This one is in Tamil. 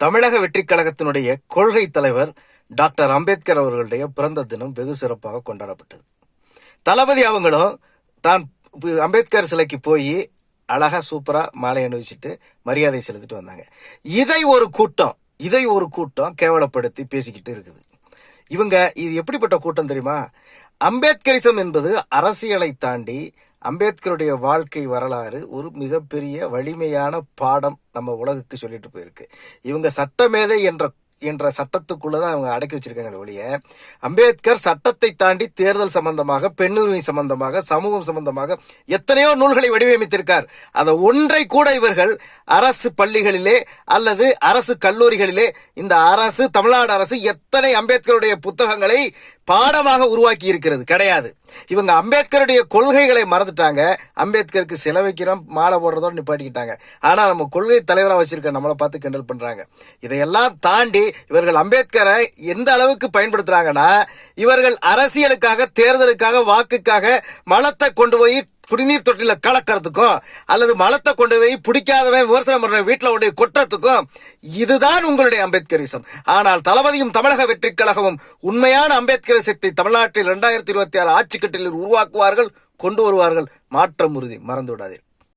தமிழக வெற்றிக் கழகத்தினுடைய கொள்கை தலைவர் டாக்டர் அம்பேத்கர் அவர்களுடைய பிறந்த தினம் வெகு சிறப்பாக கொண்டாடப்பட்டது. தளபதி அவங்களும் தான் அம்பேத்கர் சிலைக்கு போய் அழகா சூப்பரா மாலை அணிவிச்சிட்டு மரியாதை செலுத்திட்டு வந்தாங்க. இதை ஒரு கூட்டம் இதை ஒரு கூட்டம் கேவலப்படுத்தி பேசிக்கிட்டு இருக்குது. இவங்க இது எப்படிப்பட்ட கூட்டம் தெரியுமா? அம்பேத்கரிசம் என்பது அரசியலை தாண்டி அம்பேத்கருடைய வாழ்க்கை வரலாறு ஒரு மிகப்பெரிய வலிமையான பாடம் நம்ம உலகுக்கு சொல்லிட்டு போயிருக்கு. இவங்க சட்டமேதை என்ற என்ற சட்டத்துக்குள்ளதான் அவங்க அடக்கி வச்சிருக்காங்க ஒழிய அம்பேத்கர் சட்டத்தை தாண்டி தேர்தல் சம்பந்தமாக பெண்ணுரிமை சம்பந்தமாக சமூகம் சம்பந்தமாக எத்தனையோ நூல்களை வடிவமைத்திருக்கார். அதை ஒன்றை கூட இவர்கள் அரசு பள்ளிகளிலே அல்லது அரசு கல்லூரிகளிலே இந்த அரசு தமிழ்நாடு அரசு எத்தனை அம்பேத்கருடைய புத்தகங்களை பாடமாக உருவாக்கி இருக்கிறது கிடையாது. இவங்க அம்பேத்கருடைய கொள்கைகளை மறந்துட்டாங்க. அம்பேத்கருக்கு சிலை வைக்கிறோம் மாலை போடுறதோட நிப்பாட்டிக்கிட்டாங்க. ஆனால் நம்ம கொள்கை தலைவராக வச்சிருக்க நம்மளை பார்த்து கிண்டல் பண்ணுறாங்க இதையெல்லாம் தாண்டி இவர்கள் அம்பேத்கரை எந்த அளவுக்கு பயன்படுத்துகிறாங்கன்னா இவர்கள் அரசியலுக்காக தேர்தலுக்காக வாக்குக்காக மலத்தை கொண்டு போய் குடிநீர் தொட்டில கலக்கிறதுக்கும் அல்லது மலத்தை கொண்டு போய் பிடிக்காதவன் விமர்சனம் பண்ற வீட்டில் உடைய குற்றத்துக்கும் இதுதான் உங்களுடைய அம்பேத்கரிசம் ஆனால் தளபதியும் தமிழக வெற்றி கழகமும் உண்மையான அம்பேத்கரிசத்தை தமிழ்நாட்டில் இரண்டாயிரத்தி இருபத்தி ஆறு ஆட்சி கட்டிலில் உருவாக்குவார்கள் கொண்டு வருவார்கள். மாற்றம் உறுதி. மறந்து